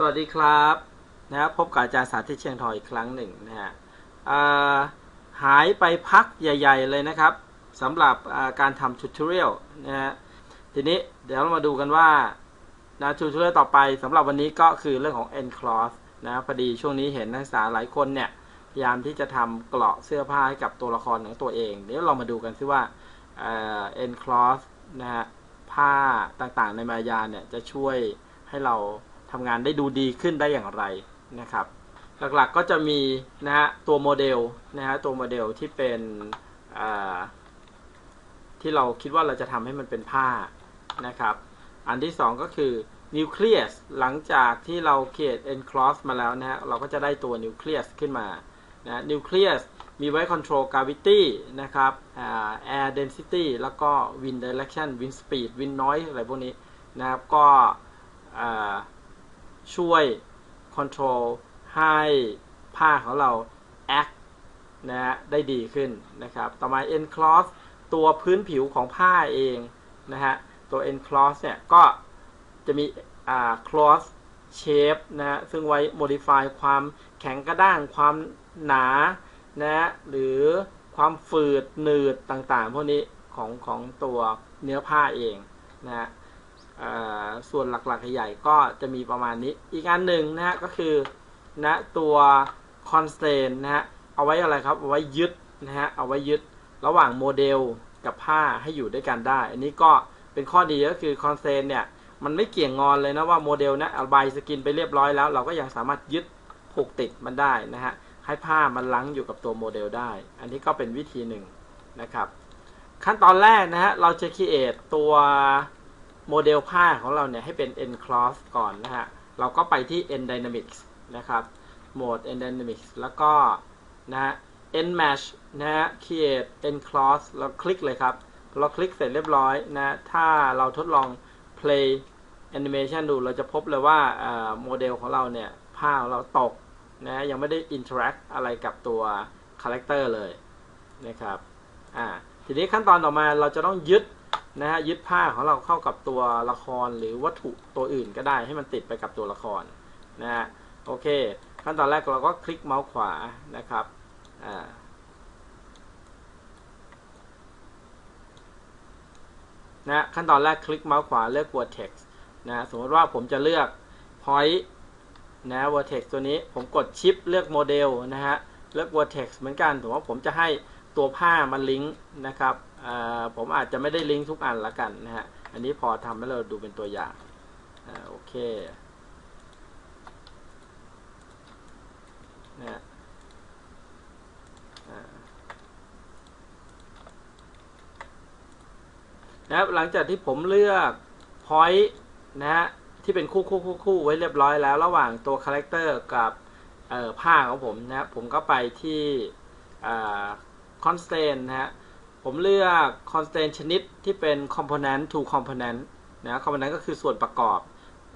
สวัสดีครับนะบพบกับอาจารย์สาธิตเชียงทองอีกครั้งหนึ่งนะฮะหายไปพักใหญ่ ๆ เลยนะครับสำหรับาการทำ tutorial นะฮะทีนี้เดี๋ยวเรามาดูกันว่านะ tutorial ต่อไปสำหรับวันนี้ก็คือเรื่องของ end cloth นะพอดีช่วงนี้เห็นนักศึกษาหลายคนเนี่ยพยายามที่จะทำเกราะเสื้อผ้าให้กับตัวละครของตัวเองเดี๋ยวเรามาดูกันซิว่าเอ่อ end cloth นะฮะผ้าต่างๆในมายาเนี่ยจะช่วยให้เรา ทำงานได้ดูดีขึ้นได้อย่างไรนะครับ หลักๆก็จะมีนะฮะตัวโมเดลนะฮะตัวโมเดลที่เป็นที่เราคิดว่าเราจะทำให้มันเป็นผ้านะครับ อันที่สองก็คือนิวเคลียสหลังจากที่เราเขียน enclose มาแล้วนะฮะเราก็จะได้ตัวนิวเคลียสขึ้นมานะนิวเคลียสมีไว้ control gravity นะครับอ่า air density แล้วก็ wind direction wind speed wind noise อะไรพวกนี้นะครับ ก็ ช่วย control ให้ผ้าของเรา act นะฮะได้ดีขึ้นนะครับ ต่อมา enclose ตัวพื้นผิวของผ้าเองนะฮะ ตัว enclose เนี่ยก็จะมีอ่า cloth shape นะฮะ ซึ่งไว้ modify ความแข็งกระด้าง ความหนานะฮะหรือความฝืดหนืดต่างๆ พวกนี้ของของตัวเนื้อผ้าเองนะฮะ ส่วนหลักๆใหญ่ๆก็จะมีประมาณนี้ อีกอันหนึ่งนะฮะก็คือนะตัว constraint นะฮะเอาไว้อะไรครับเอาไว้ยึดนะฮะเอาไว้ยึดระหว่างโมเดลกับผ้าให้อยู่ด้วยกันได้ อันนี้ก็เป็นข้อดีก็คือ constraint เนี่ยมันไม่เกี่ยงงอนเลยนะว่าโมเดลนะเอาใบสกินไปเรียบร้อยแล้ว เราก็ยังสามารถยึดผูกติดมันได้นะฮะให้ผ้ามันลังอยู่กับตัวโมเดลได้ อันนี้ก็เป็นวิธีหนึ่งนะครับ ขั้นตอนแรกนะฮะเราจะ create ตัว โมเดลผ้าของเราเนี่ยให้เป็น enclose ก่อนนะฮะ เราก็ไปที่ n dynamics นะครับ โหมด n dynamics แล้วก็นะฮะ n mesh นะฮะ create enclose แล้วคลิกเลยครับ เราคลิกเสร็จเรียบร้อยนะ ถ้าเราทดลอง play animation ดู เราจะพบเลยว่าโมเดลของเราเนี่ยผ้าของเราตกนะยังไม่ได้ interact อะไรกับตัว character เลยนะครับ อ่า ทีนี้ขั้นตอนต่อมาเราจะต้องยึด นะฮะยึดผ้าของเราเข้ากับตัวละครหรือวัตถุตัวอื่นก็ได้ให้มันติดไปกับตัวละครนะฮะโอเค ขั้นตอนแรกเราก็คลิกเมาส์ขวานะครับอ่านะขั้นตอนแรกคลิกเมาส์ขวาเลือก vertex นะสมมติว่าผมจะเลือก point นะ vertex ตัวนี้ผมกดชิปเลือกโมเดลนะฮะเลือก vertex เหมือนกันถือว่าผมจะให้ตัวผ้ามันลิงก์นะครับ ผมอาจจะไม่ได้ลิงก์ทุกอันละกันนะฮะ อันนี้พอทำให้เราดูเป็นตัวอย่างโอเคนะนะครับ หลังจากที่ผมเลือก point นะฮะ ที่เป็นคู่คู่คู่คู่ไว้เรียบร้อยแล้ว ระหว่างตัวคาแรคเตอร์กับผ้าของผมนะผมก็ไปที่ constraint นะฮะ ผมเลือก constraint ชนิดที่เป็น component to component นะ component ก็คือส่วนประกอบ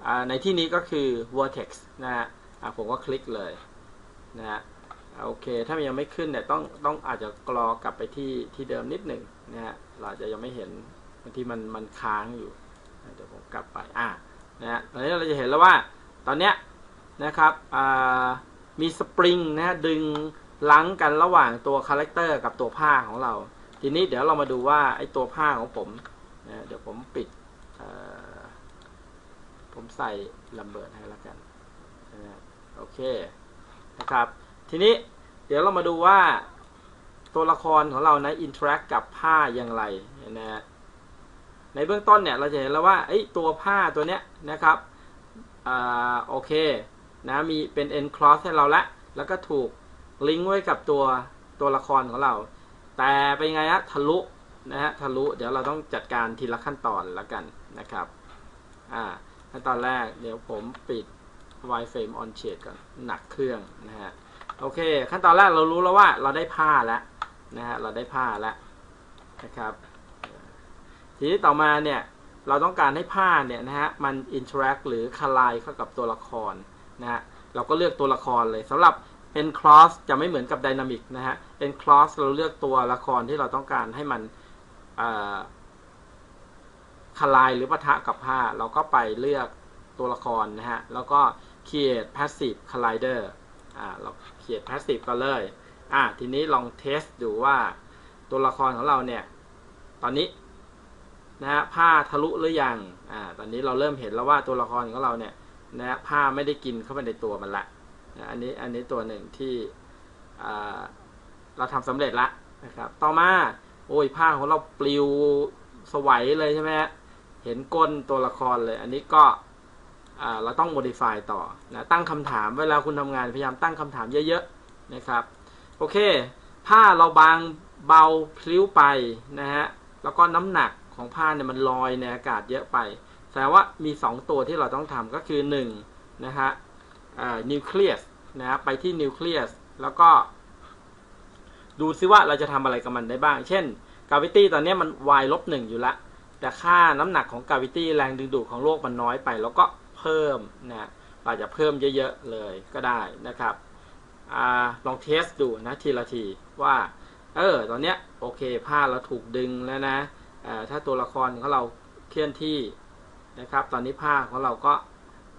อในที่นี้ก็คือ vertex นะฮะผมก็คลิกเลยนะฮะโอเค ถ้ามันยังไม่ขึ้นเนี่ยต้องต้องอาจจะกรอกลับไปที่ที่เดิมนิดหนึ่งนะฮะเราจะยังไม่เห็นบางทีมันมันค้างอยู่เดี๋ยวผมกลับไปอ่านะฮะตอนนี้เราจะเห็นแล้วว่าตอนเนี้ยนะครับมีสปริงนะฮะดึงลังกันระหว่างตัวคาแรคเตอร์กับตัวผ้าของเรา ทีนี้เดี๋ยวเรามาดูว่าไอ้ตัวผ้าของผมนะเดี๋ยวผมปิดผมใส่ลัมเบิร์ดให้แล้วกันโอเคนะครับ ทีนี้เดี๋ยวเรามาดูว่าตัวละครของเรานะอินเทอร์แอคกับผ้าอย่างไรนะฮะในเบื้องต้นเนี่ยเราจะเห็นแล้วว่าไอ้ตัวผ้าตัวเนี้ยนะครับอ่าโอเคนะมีเป็น enclose ให้เราละ แล้วก็ถูกลิงก์ไว้กับตัวตัวละครของเรา แต่เป็นไงฮะทะลุนะฮะทะลุเดี๋ยวเราต้องจัดการทีละขั้นตอนแล้วกันนะครับอ่าขั้นตอนแรกเดี๋ยวผมปิด wireframe on shade ก่อนหนักเครื่องนะฮะโอเค ขั้นตอนแรกเรารู้แล้วว่าเราได้ผ้าแล้วนะฮะเราได้ผ้าแล้วนะครับทีนี้ต่อมาเนี่ยเราต้องการให้ผ้าเนี่ยนะฮะมัน interact หรือคลายเข้ากับตัวละครนะฮะเราก็เลือกตัวละครเลยสำหรับ enclose จะไม่เหมือนกับ dynamic นะฮะ enclose เราเลือกตัวละครที่เราต้องการให้มันคลายหรือปะทะกับผ้า เราก็ไปเลือกตัวละครนะฮะ แล้วก็ create passive collider อ่าเรา create passive ก็เลยอ่าทีนี้ลองเทสดูว่าตัวละครของเราเนี่ย ตอนนี้นะฮะผ้าทะลุหรือยังอ่าตอนนี้เราเริ่มเห็นแล้วว่าตัวละครของเราเนี่ยนะฮะผ้าไม่ได้กินเข้าไปในตัวมันละ อันนี้อันนี้ตัวหนึ่งที่เราทำสำเร็จละนะครับ ต่อมาโอ้ยผ้าของเราปลิวสวัยเลยใช่ไหมเห็นก้นตัวละครเลย อันนี้ก็เราต้อง modify ต่อนะตั้งคำถามเวลาคุณทำงานพยายามตั้งคำถามเยอะๆนะครับโอเค ผ้าเราบางเบาพลิ้วไปนะฮะแล้วก็น้ำหนักของผ้าเนี่ยมันลอยในอากาศเยอะไปแสดงว่ามี 2 ตัวที่เราต้องทำก็คือ1นะฮะ นิวเคลียสนะฮะไปที่นิวเคลียสแล้วก็ ดูซิว่าเราจะทำอะไรกับมันได้บ้าง เช่นกาวิตี้ตอนนี้มัน y ลบหนึ่งอยู่ละแต่ค่าน้ำหนักของกาวิตี้แรงดึงดูดของโลกมันน้อยไป แล้วก็เพิ่มนะอาจจะเพิ่มเยอะๆเลยก็ได้นะครับอลองเทสดูนะทีละทีว่าเออตอนเนี้ยโอเคผ้าเราถูกดึงแล้วนะถ้าตัวละครของเราเคลื่อนที่นะครับ ตอนนี้ผ้าของเราก็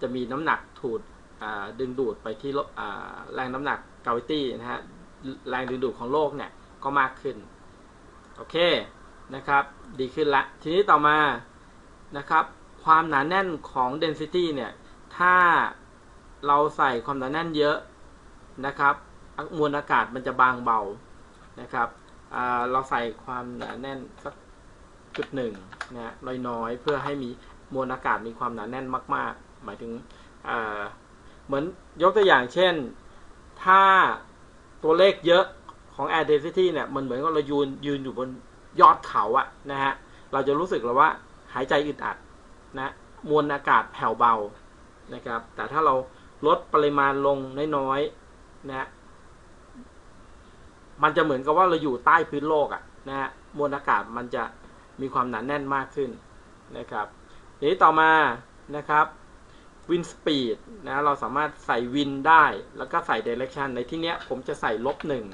จะมีน้ำหนักถูก ดึงดูดไปที่แรงน้ำหนักกาวิตี้นะฮะแรงดึงดูดของโลกเนี่ยก็มากขึ้น โอเคนะครับ ดีขึ้นละ ทีนี้ต่อมานะครับความหนาแน่นของ density เนี่ย ถ้าเราใส่ความหนาแน่นเยอะนะครับมวลอากาศมันจะบางเบานะครับเราใส่ความหนาแน่นสักจุดหนึ่งนะน้อยๆเพื่อให้มีมวลอากาศมีความหนาแน่นมาก ๆ หมายถึง เหมือนยกตัวอย่างเช่น ถ้าตัวเลขเยอะของ air density เนี่ย มันเหมือนกับเรายืนยืนอยู่บนยอดเขาอะนะฮะ เราจะรู้สึกเลยว่าหายใจอึดอัดนะมวลอากาศแผ่วเบานะครับ แต่ถ้าเราลดปริมาณลงน้อยๆนะมันจะเหมือนกับว่าเราอยู่ใต้พื้นโลกอะนะฮะมวลอากาศมันจะมีความหนาแน่นมากขึ้นนะครับทีนี้ต่อมานะครับ วินสปีดนะเราสามารถใส่วินได้ แล้วก็ใส่เดเรคชันในที่เนี้ยผมจะใส่ลบหนึ่ง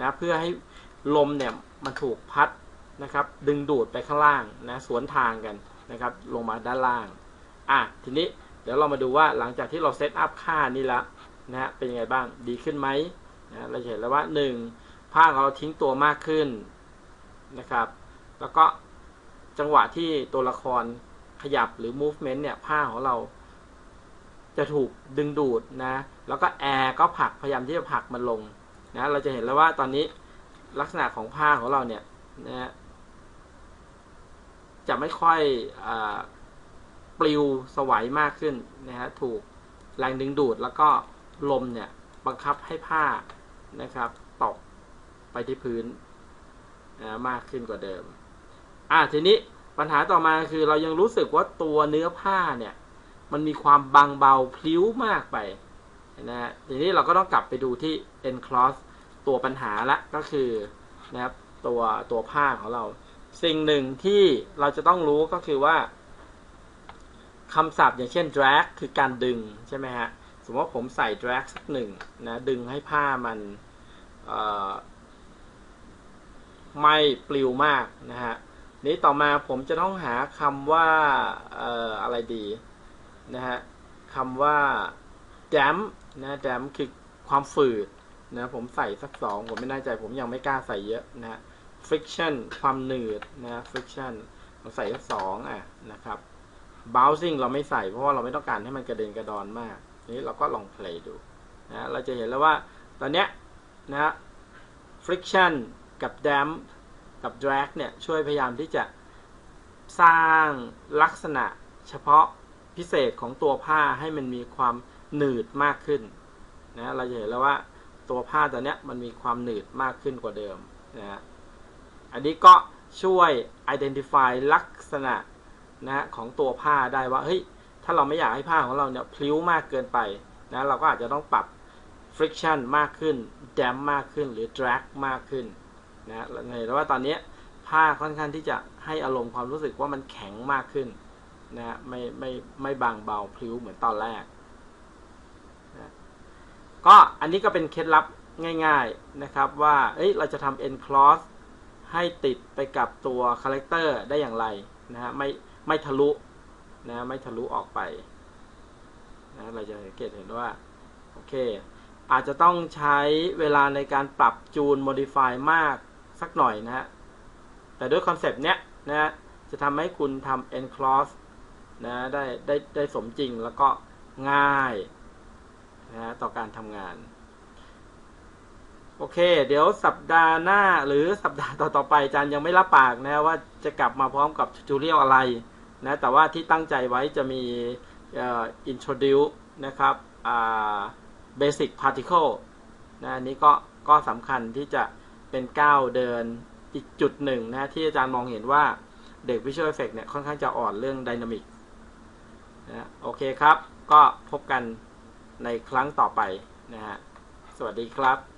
นะเพื่อให้ลมเนี่ยมันถูกพัดนะครับดึงดูดไปข้างล่างนะสวนทางกันนะครับลงมาด้านล่างอะทีนี้เดี๋ยวเรามาดูว่าหลังจากที่เราเซตอัพค่านี้แล้วนะฮะเป็นยังไงบ้างดีขึ้นไหมนะเราเห็นแล้วว่า 1. ผ้าของเราทิ้งตัวมากขึ้นนะครับ แล้วก็จังหวะที่ตัวละครขยับหรือ movement เนี่ยผ้าของเรา จะถูกดึงดูดนะ แล้วก็แอร์ก็ผลักพยายามที่จะผลักมันลงนะ เราจะเห็นแล้วว่าตอนนี้ลักษณะของผ้าของเราเนี่ยนะจะไม่ค่อยอปลิวสวัยมากขึ้นนะฮะ ถูกแรงดึงดูดแล้วก็ลมเนี่ยบังคับให้ผ้านะครับตกไปที่พื้นนะมากขึ้นกว่าเดิม อ่าทีนี้ปัญหาต่อมาคือเรายังรู้สึกว่าตัวเนื้อผ้าเนี่ย มันมีความบางเบาพลิ้วมากไปนะฮะทีนี้เราก็ต้องกลับไปดูที่ n cross ตัวปัญหาละก็คือนะครับตัวตัวผ้าของเรา สิ่งหนึ่งที่เราจะต้องรู้ก็คือว่าคำศัพท์อย่างเช่น drag คือการดึงใช่ไหมฮะสมมติว่าผมใส่ drag สักหนึ่งนะดึงให้ผ้ามันไม่ปลิวมากนะฮะนี้ต่อมาผมจะต้องหาคำว่าอะไรดี นะฮะคำว่า damp นะ damp คือความฝืดนะผมใส่สักสองผมไม่แน่ใจผมยังไม่กล้าใส่เยอะนะ friction ความหนืดนะ friction เราใส่สักสองอะนะครับ bouncing เราไม่ใส่เพราะว่าเราไม่ต้องการให้มันกระเด็นกระดอนมาก นี้เราก็ลอง play ดูนะเราจะเห็นแล้วว่าตอนเนี้ยนะ friction กับ damp กับ drag เนี่ยช่วยพยายามที่จะสร้างลักษณะเฉพาะ พิเศษของตัวผ้าให้มันมีความหนืดมากขึ้นนะเราจะเห็นแล้วว่าตัวผ้าตัวเนี้ยมันมีความหนืดมากขึ้นกว่าเดิมนะฮะอันนี้ก็ช่วย identify ลักษณะนะของตัวผ้าได้ว่าเฮ้ยถ้าเราไม่อยากให้ผ้าของเราเนี่ยพลิ้วมากเกินไปนะเราก็อาจจะต้องปรับ friction มากขึ้น damp มากขึ้นหรือ drag มากขึ้นนะเห็นว่าตอนนี้ผ้าค่อนข้างที่จะให้อารมณ์ความรู้สึกว่ามันแข็งมากขึ้น นะไม่ไม่ไม่บางเบาพลิ้วเหมือนตอนแรกนะก็อันนี้ก็เป็นเคล็ดลับง่ายๆนะครับว่าเอ้ยเราจะทำ end cross ให้ติดไปกับตัวคาแรคเตอร์ได้อย่างไรนะฮะไม่ไม่ทะลุนะไม่ทะลุออกไปนะเราจะสังเกตเห็นว่าโอเคอาจจะต้องใช้เวลาในการปรับจูน modify มากสักหน่อยนะฮะแต่ด้วยคอนเซปต์เนี้ยนะฮะจะทำให้คุณทำ enclose นะได้ได้ได้สมจริงแล้วก็ง่ายนะฮะต่อการทำงาน โอเค เดี๋ยวสัปดาห์หน้าหรือสัปดาห์ต่อๆไปอาจารย์ยังไม่รับปากนะว่าจะกลับมาพร้อมกับทูเรียลอะไรนะแต่ว่าที่ตั้งใจไว้จะมีอ่อ introduce นะครับอ่า basic particle นะอันนี้ก็ก็สำคัญที่จะเป็นก้าวเดินอีกจุดหนึ่งนะที่อาจารย์มองเห็นว่าเด็ก Visual Effect เนี่ยค่อนข้างจะอ่อนเรื่อง Dynamic นะโอเคครับ ก็พบกันในครั้งต่อไปนะฮะ สวัสดีครับ